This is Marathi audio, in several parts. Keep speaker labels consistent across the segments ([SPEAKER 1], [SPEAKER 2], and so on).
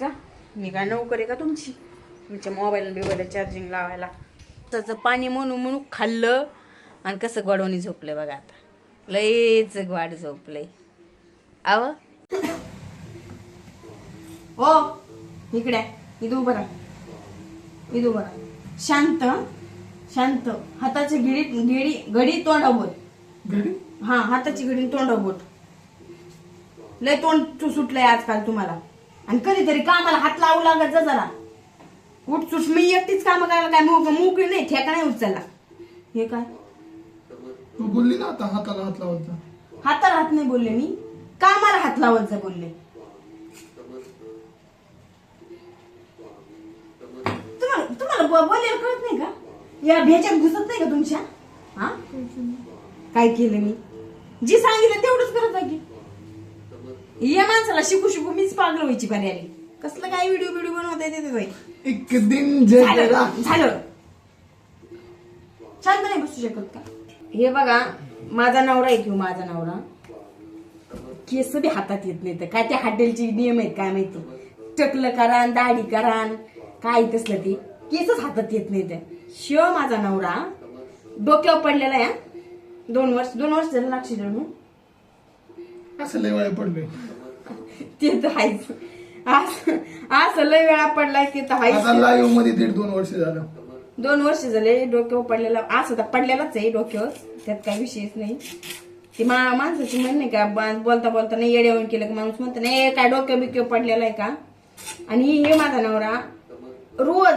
[SPEAKER 1] जा. मी काय नोकर आहे का तुमची? तुमच्या मोबाईल बिबाईल चार्जिंग लावायला. त्याचं पाणी म्हणून म्हणून खाल्लं आणि कसं गडवणी झोपलं बघा आता. लयच वाढ झोपलंय आव? हो इकडे. इथं उभं राहा. इथं उभं राहा. शांत शांत. हाताची गिडी गिडी घडी तोंडावर.
[SPEAKER 2] घरी
[SPEAKER 1] हा हाताची घडी तोंडावर बोट. लय तोंड सुटलंय आजकाल तुम्हाला. आणि कधीतरी कामाला हात लावू लागत जा जरा. उठ सुट मी एकटीच काम करायला काय मोक मोकळी नाही ठेका नाही उचलला. हे काय?
[SPEAKER 2] तू बोलली ना आता हाताला हात लावायचा.
[SPEAKER 1] हाताला हात नाही बोलले मी. कामाला हात लावत जा बोलले. तुम्हाला तुम्हाला ब- बोलायला कळत नाही का? या भेच्यात घुसत नाही का तुमच्या? हा? काय केलं मी? जी सांगितलं तेवढंच करत आहे की. या माणसाला शिकू शिकू मीच पागल व्हायची पारी आली कसलं काय व्हिडिओ व्हिडिओ बनवता येते ते बाई
[SPEAKER 2] एक दिन तेरा
[SPEAKER 1] झालं झालं. शांत नाही बसू शकत का? हे बघा माझा नवरा आहे किंवा माझा नवरा. केस बी हातात येत नाही तर काय त्या हॉटेलचे नियम आहेत काय माहिती? टकलं करान दाढी करान काय तसलं ते. केसच हातात येत नाही त्या शिव माझा नवरा. डोक्यावर पडलेला आहे हा. दोन वर्ष दोन वर्ष झालं लागशी म्हणून.
[SPEAKER 2] असं लय वेळा पडलोय.
[SPEAKER 1] ते तर आहेच. असं असं लय वेळा पडलाय ते तर आहेच
[SPEAKER 2] लाईव्हमध्ये दीड दोन वर्ष झालं.
[SPEAKER 1] दोन वर्ष झाले डोक्यावर पडलेला. असं तर पडलेलाच आहे डोक्यावर त्यात काही विषयच नाही. ती मा माणसाची म्हण नाही का बा- बोलता बोलता नाही येड्यावरून केलं का माणूस म्हणतो नाही "ए, काय डोक्या बिक्या पडलेला आहे का? आणि हे माझा नवरा रोज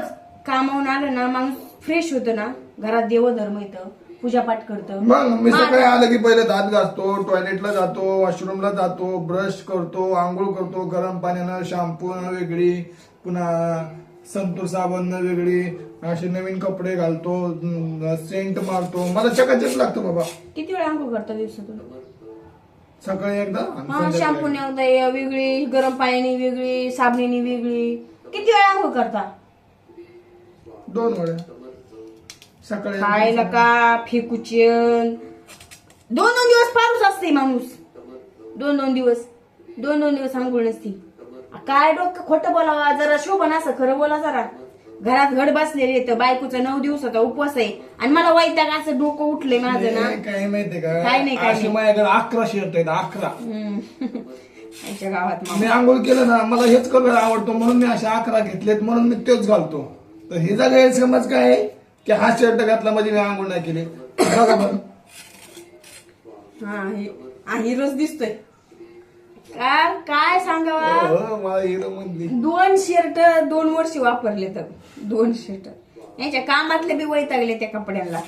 [SPEAKER 1] कामावून आलं ना माणूस फ्रेश होतो ना घरात देवधर्म येतं. पूजापाठ करतं.
[SPEAKER 2] मग मी सकाळी आलं की पहिले दात घासतो टॉयलेटला जातो वॉशरूमला जातो ब्रश करतो आंघोळ करतो गरम पाण्यानं शॅम्पू वेगळी पुन्हा संतूर साबण वेगळी असे नवीन कपडे घालतो सेंट मारतो. मला चकाचक लागतं बाबा.
[SPEAKER 1] किती वेळा आंघोळ करता दिवसातून?
[SPEAKER 2] सकाळी एकदा
[SPEAKER 1] शॅम्पूने एकदा. वेगळी गरम पाण्याने वेगळी साबणीने वेगळी. किती वेळा आंघोळ करता?
[SPEAKER 2] दोन वेळा. सकाळी
[SPEAKER 1] खायला का फेकूचन. दोन दोन दिवस पारूच असते माणूस. दोन दोन दिवस. दोन दोन दिवस आंघोळ नसती. काय डोकं खोटं बोलावा? जरा शोभन असं खरं बोला जरा. घरात घड बसलेले तर बायकोचा नऊ दिवसाचा उपवास आहे. आणि मला वैताग असं डोकं उठलंय माझं ना.
[SPEAKER 2] काय माहितीये
[SPEAKER 1] काय नाही,
[SPEAKER 2] का
[SPEAKER 1] काय नाही.
[SPEAKER 2] माझ्याकडे अकरा शर्ट आहेत अकरा.
[SPEAKER 1] गावात
[SPEAKER 2] मी आंघोळ केलं ना मला हेच कलर आवडतो म्हणून मी अशा अकरा घेतलेत म्हणून मी तेच घालतो. तर हे जागा समज काय आहे? की हा शर्ट घातला म्हणजे मी आंघोळ नाही केली. बघा बरं.
[SPEAKER 1] हा हे हा हिरोच दिसतोय. काय सांगावा?
[SPEAKER 2] हो, मला हिरो म्हणली.
[SPEAKER 1] दोन शर्ट दोन वर्ष वापरले तर दोन शर्ट. यांच्या कामातले बी वैतागले त्या कपड्यांना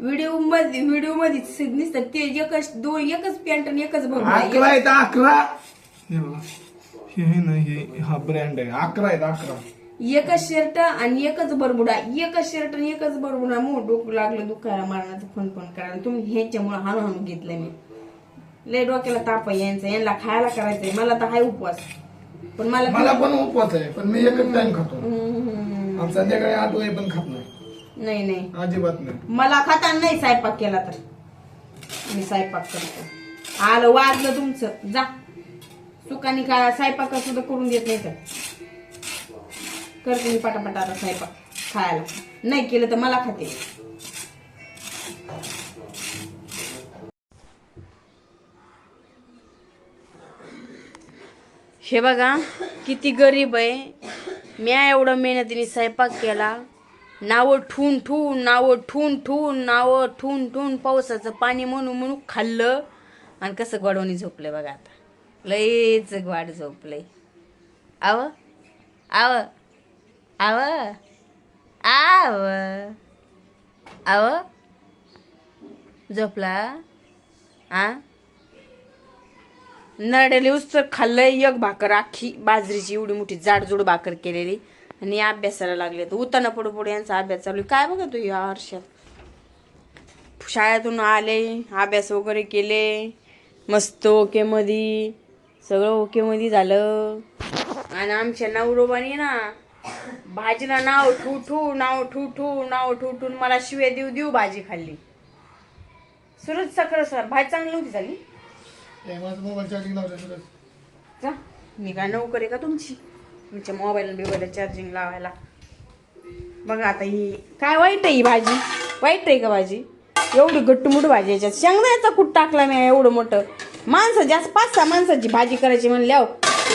[SPEAKER 1] व्हिडिओमध्ये व्हिडिओमध्ये नुसतं ते एकच दोन एकच पॅन्ट आणि एकच भरून.
[SPEAKER 2] अकरा आहेत अकरा. हे बघा. हे आहे ना हे हा ब्रँड आहे. अकरा आहेत अकरा.
[SPEAKER 1] एकच शर्ट आणि एकच बरमुडा एकच शर्ट आणि एकच बरमुडा. मग डोकं लागलं दुखायला मारण्याचं फोन फोन करायला तुम्ही ह्याच्यामुळे हाणू हाणू घेतलंय मी. लय डोक्याला ताप आहे यांचा. यांना खायला करायचंय. मला तर हाय उपवास. पण मला
[SPEAKER 2] मला पण उपवास आहे पण मी एकच टाइम खातो. आणि संध्याकाळी आठ वाजे पण खात नाही.
[SPEAKER 1] नाही नाही.
[SPEAKER 2] अजिबात नाही.
[SPEAKER 1] मला खाता नाही स्वयंपाक केला तर. मी स्वयंपाक करतो. आलं वाजलं तुमचं. जा. सुखाने का स्वयंपाक सुद्धा करून देत नाही तर. करते मी पटापट आता स्वयंपाक खायला. नाही केलं तर मला खाते. हे बघा किती गरीब आहे. म्या एवढं मेहनतीने स्वयंपाक केला. नावं ठून ठून नावं ठून ठून नावं ठून ठून पावसाचं पाणी म्हणून म्हणून खाल्लं. आणि कसं गडवणी झोपलंय बघा आता. लयच वाढ झोपलंय. आव आव. आव. आव. आव. झोपला? आ? नरड्याला उस्तर खाल्लंय एक भाकर आखी बाजरीची एवढी मोठी जाडजूड भाकर केलेली. आणि अभ्यासाला लागले तर उताना पुढे पुढे यांचा अभ्यास चालू आहे. काय बघा तू या हर्षात शाळेतून आले अभ्यास वगैरे केले मस्त ओकेमध्ये सगळं ओकेमध्ये झालं. आणि आमच्या नवरोबाने ना भाजीला नाव ठू ठू नाव ठू ठू नाव ठू ठून मला शिव्या देऊ देऊ भाजी खाल्ली. सुरत सकाळ सर भाजी चांगली नव्हती झाली? जा. मी काय नोकर का तुमची? तुमच्या मोबाईल बिबाईलला चार्जिंग लावायला. बघा आता ही काय वाईट आहे ही भाजी? वाईट आहे का भाजी? एवढी गट्टुमुट भाजी याच्यात. शेंगदाण्याचा कूट टाकला मी एवढं मोठं. माणसं जास्त पाच सहा माणसाची भाजी करायची म्हणल्याव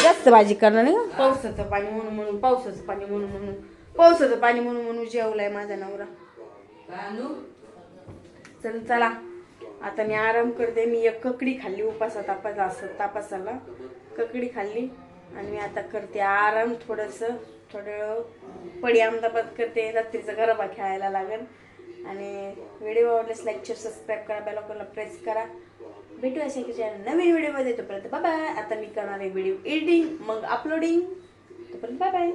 [SPEAKER 1] जास्त भाजी करणार नाही का? पावसाचं पाणी म्हणून म्हणून पावसाचं पाणी म्हणून म्हणून. पावसाचं पाणी म्हणून म्हणून जेवलाय माझा नवरा. चल चला. आता मी आराम करते. मी एक ककडी खाल्ली उपासा तापास असं तापासाला. ककडी खाल्ली. आणि मी आता करते आराम थोडंसं. थोडं पडी आमदाबाद करते. रात्रीचं गरबा खेळायला लागेल. आणि व्हिडिओ आवडल्यास लाईक शेअर सबस्क्राईब करा बेलॉकरला प्रेस करा. भेटू अशा की नवीन व्हिडिओमध्ये. तोपर्यंत बाय बाय आता मी करणार आहे व्हिडिओ एडिटिंग मग अपलोडिंग तोपर्यंत बाय बाय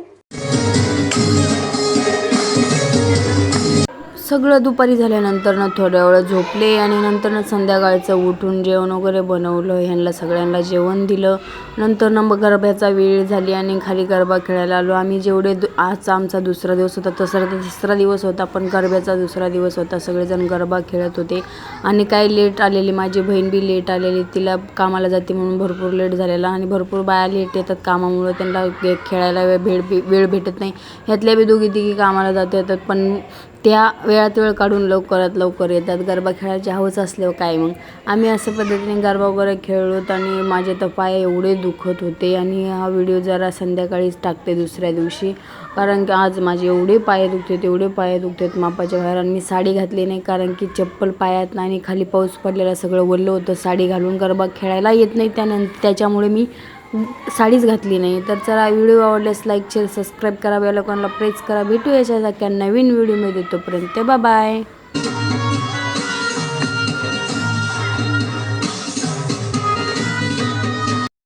[SPEAKER 1] सगळं दुपारी झाल्यानंतर ना थोड्या वेळ झोपले आणि नंतर ना संध्याकाळचं उठून जेवण वगैरे बनवलं. ह्यांना सगळ्यांना जेवण दिलं. नंतर ना मग गरब्याचा वेळ झाली आणि खाली गरबा खेळायला आलो. आम्ही जेवढे दु- आजचा आमचा दुसरा दिवस होता तसा तर तिसरा दिवस होता पण गरब्याचा दुसरा दिवस होता. सगळेजण गरबा खेळत होते. आणि काही लेट आलेली माझी बहीण बी लेट आलेली. तिला कामाला जाते म्हणून भरपूर लेट झालेला. आणि भरपूर बाया लेट येतात कामामुळे. त्यांना गे- खेळायला वेळ भेट वेळ भेटत नाही. ह्यातल्या बी दोघी तिघी कामाला जात येतात. पण त्या वेळात वेळ काढून लवकरात लवकर येतात. गरबा खेळायची हवंच असल्यावर काय मग? आम्ही असं पद्धतीने गरबा वगैरे खेळलोत आणि माझे तर पाय एवढे दुखत होते आणि हा व्हिडिओ जरा संध्याकाळीच टाकते दुसऱ्या दिवशी. कारण की आज माझे एवढे पाय दुखतात एवढे पाय दुखतात मापाच्या बाहेर आणि मी साडी घातली नाही कारण की चप्पल पायात नाही आणि खाली पाऊस पडलेला सगळं वल्लं होतं. साडी घालून गरबा खेळायला येत नाही त्यानंतर त्याच्यामुळे मी साडीच घातली नाही. तर चला व्हिडिओ आवडल्यास लाईक शेअर सबस्क्राईब करा. या लोकांना प्रेस करा. भेटू याच्या नवीन व्हिडिओमध्ये तोपर्यंत. Bye bye